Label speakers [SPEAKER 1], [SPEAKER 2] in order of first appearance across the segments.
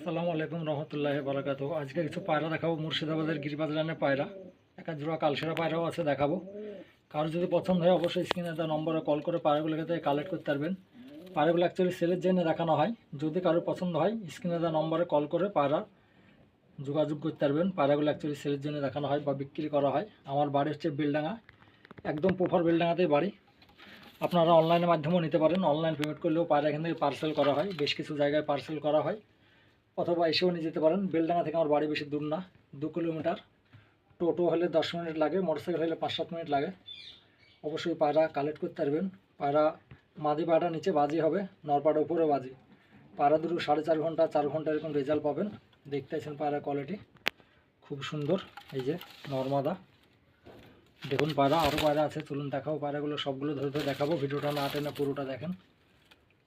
[SPEAKER 1] আসসালামু আলাইকুম রহমতুল্লাহ বারাকাতু আজকে কিছু পায়রা দেখাবো, মুর্শিদাবাদের গিরিবাজ রানের পায়রা। একা জোড়া কালসেরা পায়রাও আছে, দেখাবো। কারও যদি পছন্দ হয়, অবশ্যই স্ক্রিনে দেওয়া নম্বরে কল করে পায়রাগুলোকে থেকে কালেক্ট করতে পারবেন। পায়রাগুলো অ্যাকচুয়ালি সেলের জন্য দেখানো হয়। যদি কারও পছন্দ হয় স্ক্রিনে দেওয়া নম্বরে কল করে পায়রা যোগাযোগ করতে পারবেন। পায়রাগুলো অ্যাকচুয়ালি সেলের জন্য দেখানো হয় বা বিক্রি করা হয়। আমার বাড়ি হচ্ছে বেলডাঙ্গা, একদম প্রপার বেলডাঙ্গাতেই বাড়ি। আপনারা অনলাইনের মাধ্যমেও নিতে পারেন। অনলাইন পেমেন্ট করলেও পায়রা এখান থেকে পার্সেল করা হয়। বেশ কিছু জায়গায় পার্সেল করা হয়। অথবা এসেও নিয়ে যেতে পারেন। বেলডাঙ্গা থেকে আমার বাড়ি বেশি দূর না। দু কিলোমিটার। টোটো হলে দশ মিনিট লাগে, মোটরসাইকেল হলে পাঁচ সাত মিনিট লাগে। অবশ্যই পায়রা কালেক্ট করতে পারবেন। পায়রা মাদি পায়রা নিচে বাজি হবে নরপাড়া উপরে বাজি। পায়রা দুটো সাড়ে চার ঘণ্টা চার ঘণ্টা এরকম রেজাল্ট পাবেন। দেখতে আছেন পায়রা কোয়ালিটি খুব সুন্দর, এই যে নর্মাদা দেখুন পায়রা আরও পায়রা আছে। চলুন দেখাবো পায়রাগুলো, সবগুলো ধরে ধরে দেখাবো। ভিডিওটা না টেনে পুরোটা দেখেন।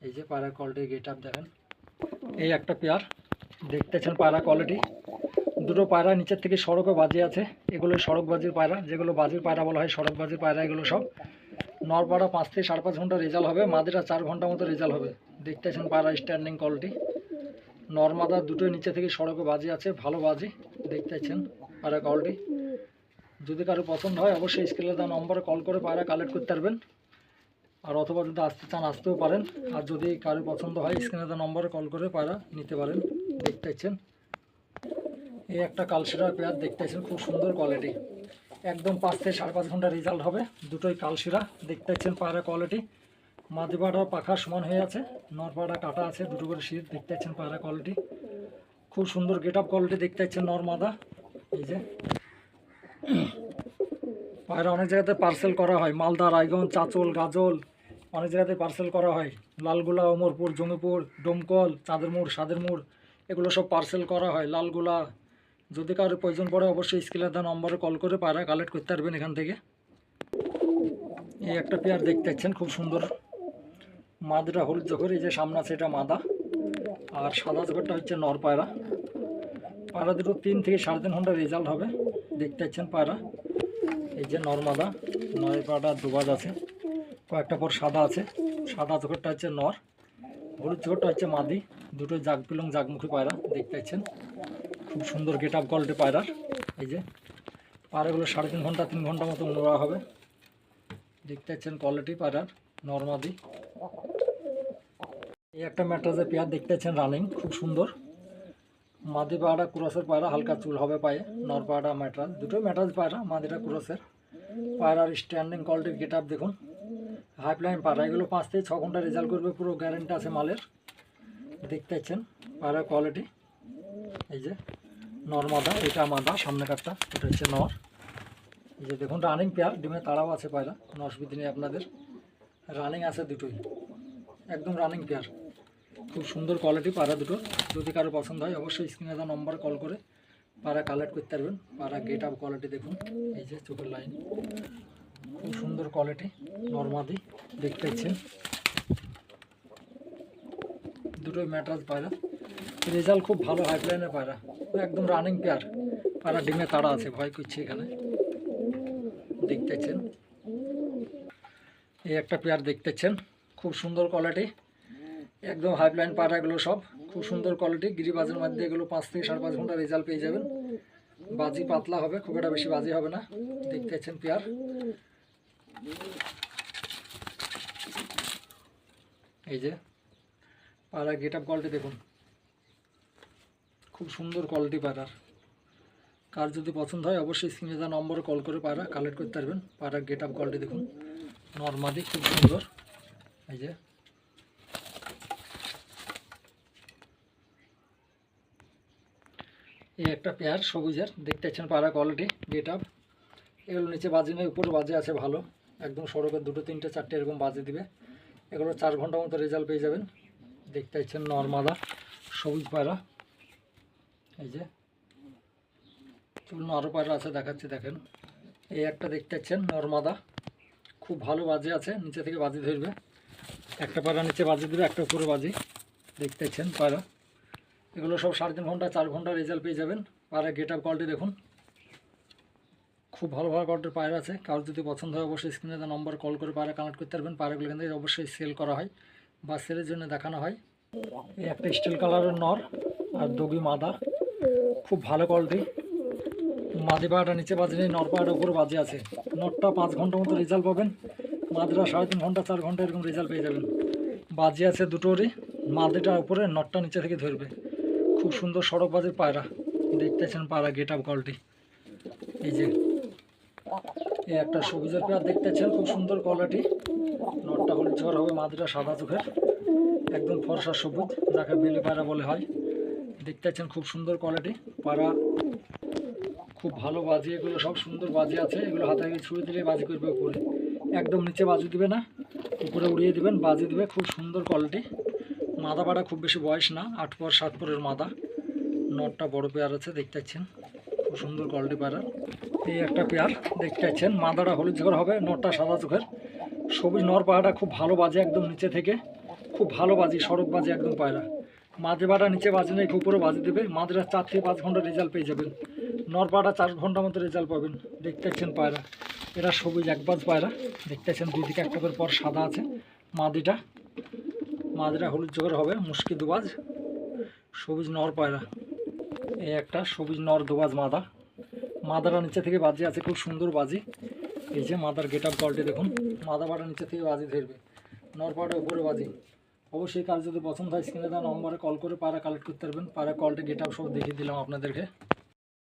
[SPEAKER 1] এই যে পায়রা কোয়ালিটি গেট আপ দেখেন। এই একটা পেয়ার। দেখতেছেন পায়রা কোয়ালিটি দুটো পায়রা নিচের থেকে সড়কে বাজি আছে। এগুলো সড়ক বাজির পায়রা, যেগুলো বাজির পায়রা বলা হয়, সড়ক বাজির পায়রা এগুলো সব। নরপাড়া পাঁচ থেকে সাড়ে পাঁচ ঘণ্টা রেজাল্ট হবে, মাদিরা চার ঘণ্টা মতো রেজাল্ট হবে। দেখতেছেন পায়রা স্ট্যান্ডিং কোয়ালিটি নর্মাদা দুটোই নিচে থেকে সড়কে বাজি আছে, ভালো বাজি। দেখতেছেন পায়রা কোয়ালিটি যদি কারও পছন্দ হয়, অবশ্যই স্কেলে দেওয়া নম্বরে কল করে পায়রা কালেক্ট করতে পারবেন। আর অথবা যদি আসতে চান, আসতেও পারেন। আর যদি কারও পছন্দ হয়, স্ক্রিনে দেওয়া নম্বরে কল করে পায়রা নিতে পারেন। দেখতেছেন এই একটা কালশিরা পেয়ার দেখতে পাচ্ছেন, খুব সুন্দর কোয়ালিটি একদম পাঁচ থেকে সাড়ে পাঁচ ঘণ্টা রেজাল্ট হবে দুটোই কালশিরা। দেখতে পাচ্ছেন পায়রা কোয়ালিটি মাদিপাড়া পাখা সমান হয়ে আছে, নরপাড়া কাটা আছে, দুটো করে শীত। দেখতে পাচ্ছেন পায়রা কোয়ালিটি খুব সুন্দর গেট আপ কোয়ালিটি দেখতে পাচ্ছেন নরমাদা এই যে। পায়রা অনেক জায়গাতে পার্সেল করা হয়। মালদা, রায়গঞ্জ, চাচল, গাজল অনেক জায়গাতে পার্সেল করা হয়। লালগোলা, অমরপুর জঙ্গিপুর ডোমকল চাঁদের মোড় সাদের মোড় এগুলো সব পার্সেল করা হয়। লালগোলা, যদি কারোর প্রয়োজন পড়ে অবশ্যই স্কেলের দা নম্বরে কল করে পায়রা কালেক্ট করতে পারবেন এখান থেকে। এই একটা পেয়ার দেখতে পাচ্ছেন, খুব সুন্দর। মাদটা হলুদ জোখর এই যে সামনে আছে এটা মাদা। আর সাদা জোখরটা হচ্ছে নর পায়রা পায়রা দুটো তিন থেকে সাড়ে তিন ঘণ্টা রেজাল্ট হবে। দেখতে পাচ্ছেন পায়রা। এই যে নর্মাদা, নয় পাটা দুবাজ আছে। কয়েকটা পর সাদা আছে। সাদা চোখরটা হচ্ছে নর, হলুদ চোখরটা হচ্ছে মাদি। দুটো জাগ পিলং, জাগমুখী পায়রা, দেখতে পাচ্ছেন? খুব সুন্দর গেট আপ কোয়ালিটি পায়রার। এই যে, পায়রাগুলো সাড়ে তিন ঘণ্টা তিন ঘণ্টা মতো নোড়া হবে। দেখতে পাচ্ছেন কোয়ালিটি পায়রার নর্মাদি এই একটা ম্যাট্রাসের পেয়ার দেখতে পাচ্ছেন রানিং খুব সুন্দর। মাদি পায়রা, ক্রসের পায়রা, হালকা চুল হবে পায়ে। নর পায়রা, ম্যাট্রাস দুটো ম্যাট্রাস পায়রা, মাদিটা ক্রসের। পায়রার স্ট্যান্ডিং কোয়ালিটির গেট আপ দেখুন। হাইপলাইন পাড়া এগুলো পাঁচ থেকে ছ ঘণ্টা রেজাল্ট করবে, পুরো গ্যারেন্টি আছে মালের। দেখতে পাচ্ছেন পায়রার কোয়ালিটি এই যে, নর মাদা, এটা মাদা, সামনে কাঠটা এটা হচ্ছে নর। এই যে দেখুন রানিং পেয়ার ডিমে তারাও আছে পায়রা, কোনো অসুবিধা নেই আপনাদের। রানিং আছে দুটোই। একদম রানিং পেয়ার খুব সুন্দর কোয়ালিটি পায়রা দুটো। যদি কারও পছন্দ হয়, অবশ্যই স্ক্রিনে দেওয়া নম্বর কল করে পায়রা কালেক্ট করতে পারবেন। পায়রা গেট আপ কোয়ালিটি দেখুন। এই যে, চোখের লাইন খুব সুন্দর কোয়ালিটি নর্মাদি, দেখতে পাচ্ছেন। দুটোই ম্যাট্রাস পায়রা। রেজাল্ট খুব ভালো হাইপলাইনের পায়রা। একদম রানিং পেয়ার পায়রা ডিমে তাড়া আছে, ভয় করছে এখানে। দেখতেছেন এই একটা পেয়ার দেখতেছেন খুব সুন্দর কোয়ালিটি একদম হাইপলাইন পায়রা এগুলো সব। খুব সুন্দর কোয়ালিটি গিরিবাজের মধ্যে এগুলো পাঁচ থেকে সাড়ে পাঁচ ঘণ্টা রেজাল্ট পেয়ে যাবেন। বাজি পাতলা হবে, খুব একটা বেশি বাজি হবে না। দেখতেছেন পেয়ার এই যে পায়রা গেট আপ কোয়ালিটি দেখুন। খুব সুন্দর কোয়ালিটি পাড়ার। কার যদি পছন্দ হয়, অবশ্যই স্ক্রিনে দেওয়া নম্বরে কল করে পায়রা কালেক্ট করতে পারবেন। পায়রা গেট আপ কোয়ালিটি দেখুন। নর্মাদি খুব সুন্দর। এই যে। এই একটা পেয়ার সবুজের। দেখতে পাচ্ছেন পায়রা কোয়ালিটি গেট আপ। এগুলো নিচে বাজে নেই, উপরে বাজে আছে ভালো। একদম সড়কের দুটো, তিনটে, চারটে এরকম বাজে দিবে। এগুলো চার ঘণ্টা মতো রেজাল্ট পেয়ে যাবেন। দেখতে পাচ্ছেন নর্মাদা সবুজ পায়রা। এই যে, চলুন আরও পায়রা আছে, দেখাচ্ছি, দেখেন। এই একটা দেখতে পাচ্ছেন নর্মাদা খুব ভালো বাজে আছে, নিচে থেকে বাজি ধরবে। একটা পায়রা নিচে বাজি দেবে, একটা উপরে বাজি। দেখতে পাচ্ছেন পায়রা। এগুলো সব সাড়ে তিন ঘণ্টা, চার ঘণ্টা রেজাল্ট পেয়ে যাবেন। পায়রা গেট আপ কোয়ালিটি দেখুন। খুব ভালো ভালো কোয়ালিটির পায়রা আছে। কারোর যদি পছন্দ হয় অবশ্যই স্ক্রিনে দেওয়া নম্বর কল করে পায়রা কানেক্ট করতে পারবেন। পায়রাগুলো থেকে অবশ্যই সেল করা হয় বা সেলের জন্য দেখানো হয়। এই একটা স্টিল কালারের নর আর দগি মাদা। খুব ভালো কোয়ালিটি মাদি পাড়াটা নিচে বাজে নেই, নর পাড়াটা উপরে বাজে আছে। নটটা পাঁচ ঘণ্টার মতো রেজাল্ট পাবেন। মাদিরা সাড়ে তিন ঘণ্টা, চার ঘণ্টা এরকম রেজাল্ট পেয়ে যাবেন। বাজে আছে দুটোরই মাদিটা উপরে নটটা নিচে থেকে ধরবে। খুব সুন্দর সড়ক বাজের পায়রা। দেখতেছেন পায়রা গেট আপ কোয়ালিটি এই যে এই একটা সবুজের পেয়ার দেখতেছেন, খুব সুন্দর কোয়ালিটি নটটা হলুদ ঝড় হবে, মাদিটা সাদা চোখের। একদম ফর্সা সবুজ, যাকে বেলে পায়রা বলে হয়। দেখতেছেন খুব সুন্দর কোয়ালিটি পায়রা খুব ভালো বাজি, এগুলো সব সুন্দর বাজি আছে। এগুলো হাতে ছুঁড়ে দিলে বাজি করবে উপরে। একদম নিচে বাজি দিবে না, উপরে উড়িয়ে দিবেন, বাজি দিবে, খুব সুন্দর কোয়ালিটি মাদা পাড়া খুব বেশি বয়স না, আট পর সাত পরের মাদা। নটটা বড় পেয়ার আছে দেখতে পাচ্ছেন খুব সুন্দর কোয়ালিটি পায়রা। এই একটা পেয়ার দেখতে পাচ্ছেন। মাদাটা হলুদ ঝড় হবে নটটা সাদা চোখের। সবুজ নর পাহাড়া খুব ভালো বাজে একদম নিচে থেকে। খুব ভালো বাজি, সড়ক বাজে একদম পায়রা। মাঝে বাটা নিচে বাজে নেই উপরে বাজে দেবে। মাঝরা চার থেকে পাঁচ ঘণ্টা রেজাল্ট পেয়ে যাবেন। নর পাহাড়া চার ঘণ্টা মতো রেজাল্ট পাবেন। দেখতে পাচ্ছেন পায়রা। এরা সবুজ একবাজ পায়রা। দেখতে পাচ্ছেন দুই দিকে একটা পর সাদা আছে। মাদিটা মাদিরা হলুদ জোগাড় হবে, মুশকি দুবাজ। সবুজ নর পায়রা। এই একটা সবুজ নর দুবাজ মাদা। মাদারা নিচে থেকে বাজি আছে, খুব সুন্দর বাজি। এই যে মাদার গেট আপ কলটি দেখুন মাদা পাটা নিচে থেকে বাজি ধরবে নর পাটা উপরে বাজি। অবশ্যই কাজ যদি পছন্দ হয়, স্ক্রিনে তার নম্বরে কল করে পাড়া কালেক্ট করতে পারবেন, পাড়া কলটি গেট আপ সব দেখিয়ে দিলাম আপনাদেরকে।